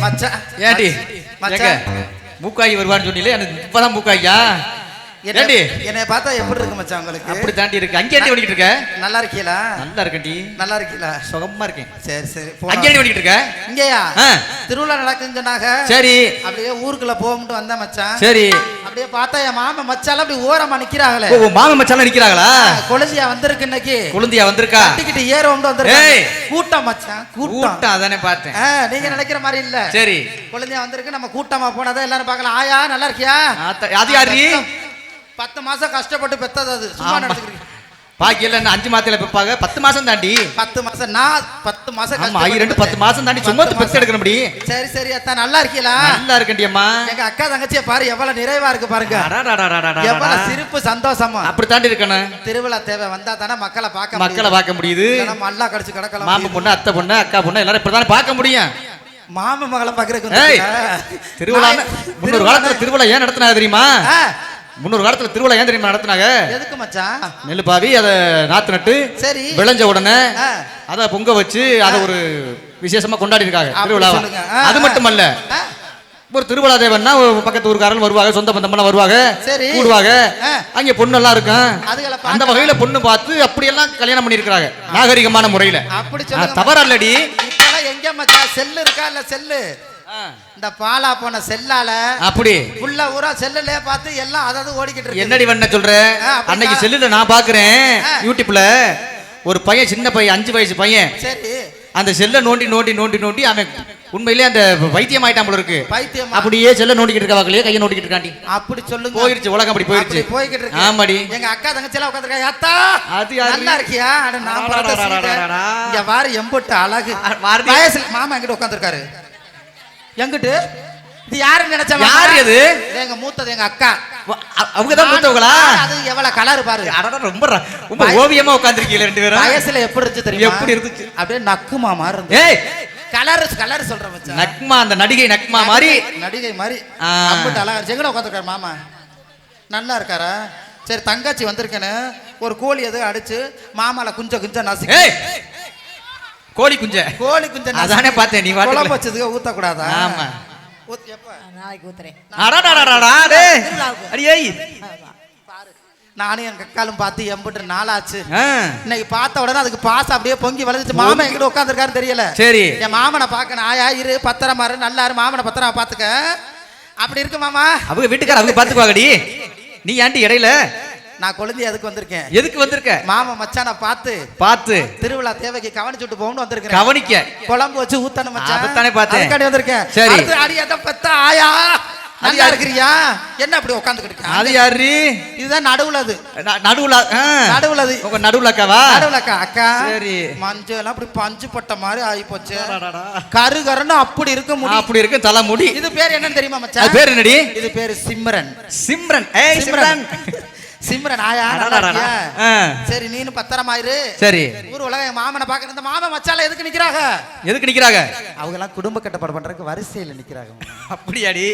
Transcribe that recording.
மச்சான் ஏண்டி மச்சான். மூக்காயி வருவான்னு சொன்னீங்களே எனக்கு இப்பதான் மூக்காயா என்ன- பார்த்தா எப்படி இருக்கு மச்சான் உங்களுக்கு? அப்படி தாண்டி இருக்கு. அங்கே ஏண்டி ஓடிக்கிட்டு இருக்க? நல்லா இருக்கீங்களா? நல்லா இருக்கேன்டி. நல்லா இருக்கீங்களா? சுகமா இருக்கேன். சரி சரி. அங்கே ஏண்டி ஓடிக்கிட்டு இருக்க? இங்கேயா. திருவிழா நடக்குதுன்னு சொன்னாங்க. சரி. அப்படியே ஊருக்குள்ள போகும்ட்டு வந்தேன் மச்சான். சரி. அப்படியே பார்த்தா என் மாமன் மச்சால அப்படி ஓரமா நிக்கிறாங்களே. ஓ மாம மச்சான் நிக்கிறாங்களா? கொழுந்தியா வந்திருக்கு இன்னைக்கு. குழந்தையா வந்திருக்கா? கட்டிக்கிட்டு ஏறோம்ட்டு வந்திருக்கு. கூட்டம் மச்சான் கூட்டம். அதானே பார்த்தேன். நீங்க நினைக்கிற மாதிரி இல்ல. சரி. குழந்தையா வந்திருக்கு நம்ம கூட்டமா போனதை எல்லாரும் பார்க்கலாம். ஆயா நல்லா இருக்கியா? அது யாரு? பத்து மாசம் கஷ்டப்பட்டு பெத்தது அது. சும்மா ஆமா. நடந்துக்கிறீங்க. பாக்கி இன்னும் அஞ்சு மாத்தில பெப்பாங்க. பத்து மாசம் தாண்டி. பத்து மாசம் நான் பத்து மாசம் ஆமா ரெண்டு பத்து. மாசம் தாண்டி சும்மா. பெத்து எடுக்கணும் சரி சரி அத்தா நல்லா இருக்கீங்களா? நல்லா இருக்கண்டி அம்மா. எங்க அக்கா தங்கச்சியை பாரு எவ்வளவு நிறைவா இருக்கு பாருங்க. எவ்வளவு சிரிப்பு சந்தோஷமா. அப்படி தாண்டி இருக்கணும். திருவிழா தேவை வந்தா தானே மக்களை பார்க்க மக்களை பார்க்க முடியுது. நம்ம அல்லா கடிச்சு கிடக்கலாம். மாமன் பொண்ணு அத்தை பொண்ணு அக்கா பொண்ணு எல்லாரும் இப்படிதானே பார்க்க முடியும். மாமன் மகளை பாக்குறதுக்கு? திருவிழா முன்னொரு காலத்துல திருவிழா ஏன் நடத்தினாங்க தெரியுமா? முன்னொரு காலத்துல திருவிழா ஏன் தெரியுமா நடத்தினாங்க? எதுக்கு மச்சான்? நெல்லு பாவி அதை நாத்து நட்டு சரி. விளைஞ்ச உடனே. அதை பொங்க வச்சு அதை ஒரு விசேஷமா கொண்டாடி இருக்காங்க திருவிழாவை. அது ஆ. மட்டுமல்ல ஆ, ஒரு திருவிழா தேவன்னா பக்கத்து ஊருக்காரங்க வருவாங்க சொந்த பந்தமெல்லாம் வருவாங்க சரி. கூடுவாங்க. அங்க பொண்ணெல்லாம் இருக்கும். அந்த வகையில பொண்ணு பார்த்து அப்படியெல்லாம் கல்யாணம் பண்ணியிருக்கிறாங்க நாகரிகமான முறையில. தவறல்லடி எங்க மச்சான்? செல்லு இருக்கா இல்ல செல்லு? இந்த பாலா போன செல்லால அப்படி. உள்ள ஊரா செல்லுலயே பார்த்து எல்லாம் அதாவது ஓடிக்கிட்டு இருக்கு. என்னடி பண்ண சொல்ற? அன்னைக்கு. செல்லுல நான் பாக்குறேன். யூடியூப்ல ஒரு பையன் சின்ன பையன் அஞ்சு வயசு பையன். சரி. அந்த செல்ல நோண்டி நோண்டி நோண்டி நோண்டி அவன் உண்மையிலேயே அந்த வைத்தியம் ஆயிட்டான் போல இருக்கு. பைத்தியம் அப்படியே செல்ல நோண்டிக்கிட்டு இருக்கவாங்களே கையை நோண்டிக்கிட்டு இருக்காண்டி அப்படி சொல்லுங்க. போயிருச்சு உலகம் அப்படி போயிருச்சு. போய்கிட்டு இருக்கு. ஆமாடி. எங்க அக்கா தங்கச்சி எல்லாம் உட்காந்துருக்கா அத்தா அது? நல்லா இருக்கியா? அட நான் பாரு எம்புட்டு அழகு. வயசுல மாமா எங்கிட்ட உட்காந்துருக்காரு எங்கிட்டு? இது யாருன்னு நினைச்ச? யாரு அது? எங்க மூத்தது எங்க அக்கா. அவங்க தான் மூத்தவங்களா? அது எவ்வளவு கலர் பாரு. அடடா, ரொம்ப ரொம்ப ஓவியமா உட்காந்துருக்கீங்க ரெண்டு பேரும். வயசுல எப்படி இருந்துச்சு தெரியுமா? எப்படி இருந்துச்சு? அப்படியே நக்குமா மாதிரி ஏய்! கலர் கலர் சொல்றேன் மச்சான். நக்மா அந்த நடிகை நக்மா மாதிரி நடிகை மாதிரி ஆ. அம்பிட்டு அழகா இருந்துச்சு. எங்கட உட்காந்துருக்காரு மாமா? நல்லா இருக்காரா? சரி தங்கச்சி வந்திருக்கேன்னு ஒரு கோழி எதுவும் அடிச்சு மாமால குஞ்ச குஞ்ச நசுக்கி கோழி குஞ்ச. கோழி குஞ்ச அதானே பார்த்தேன், நீ. குழம்பு வச்சதுக்கு ஊத்தக்கூடாதா? ஆமா. ஊத்து- எப்ப? நாளைக்கு ஊத்துறேன். அடடடடடா, டேய். அடியேய். நானும் என் கக்காலும் பார்த்து எம்பிட்டு நாளாச்சு. ஆ, இன்னைக்கு பார்த்த உடனே அதுக்கு பாசம் அப்படியே பொங்கி வளர்ந்துச்சு. மாமா எங்கிட்ட உட்காந்துருக்காரு தெரியல. சரி. என் மாமனை பார்க்கணும் ஆயா இரு பத்திரமா இரு நல்லா இரு மாமனை பத்திரமா பார்த்துக்க. அப்படி இருக்கு மாமா. அவங்க வீட்டுக்கார அவங்க பாத்துக்குவாங்கடி நீ ஏன்டி இடையில? நான் குழந்தை அதுக்கு வந்திருக்கேன்? எதுக்கு வந்திருக்க? மாமா மச்சானை பார்த்து பார்த்து. திருவிழா தேவைக்கு கவனிச்சுட்டு போகணும்னு வந்திருக்கேன் கவனிக்க. குழம்பு வச்சு ஊத்தணும் மச்சான். அதைத்தானே பார்த்தேன். அதுக்காண்டி வந்திருக்கேன். சரி. அடி எதை பெத்த ஆயா? நல்லா? இருக்கிறியா? என்ன அப்படி உட்காந்துக்கிட்டு அது யாரு? இதுதான் நடுவுல அது. நடுவுல. நடுவுல அது. உங்க நடுவுல அக்காவா? நடுவுல அக்கா அக்கா. சரி. மஞ்சள் எல்லாம் அப்படி பஞ்சு பட்ட மாதிரி ஆகி போச்சு கரு கருன்னு அப்படி இருக்க முடியும் அப்படி இருக்கு தலை முடி இது பேர் என்னன்னு தெரியுமா மச்சான்? பேர் என்னடி? இது பேரு சிம்ரன். சிம்ரன். ஏய் சிம்ரன். சிம்ரன் ஆயா. சரி நீனு பத்திரமா இரு. சரி. ஊர் உலக மாமனை பாக்குற இந்த மாமன் மச்சால எதுக்கு நிக்கிறாங்க? எதுக்கு நிக்கிறாங்க? அவங்க எல்லாம் குடும்ப கட்டுப்பாடு பண்றதுக்கு வரிசையில நிக்கிறாங்க. அப்படியாடி.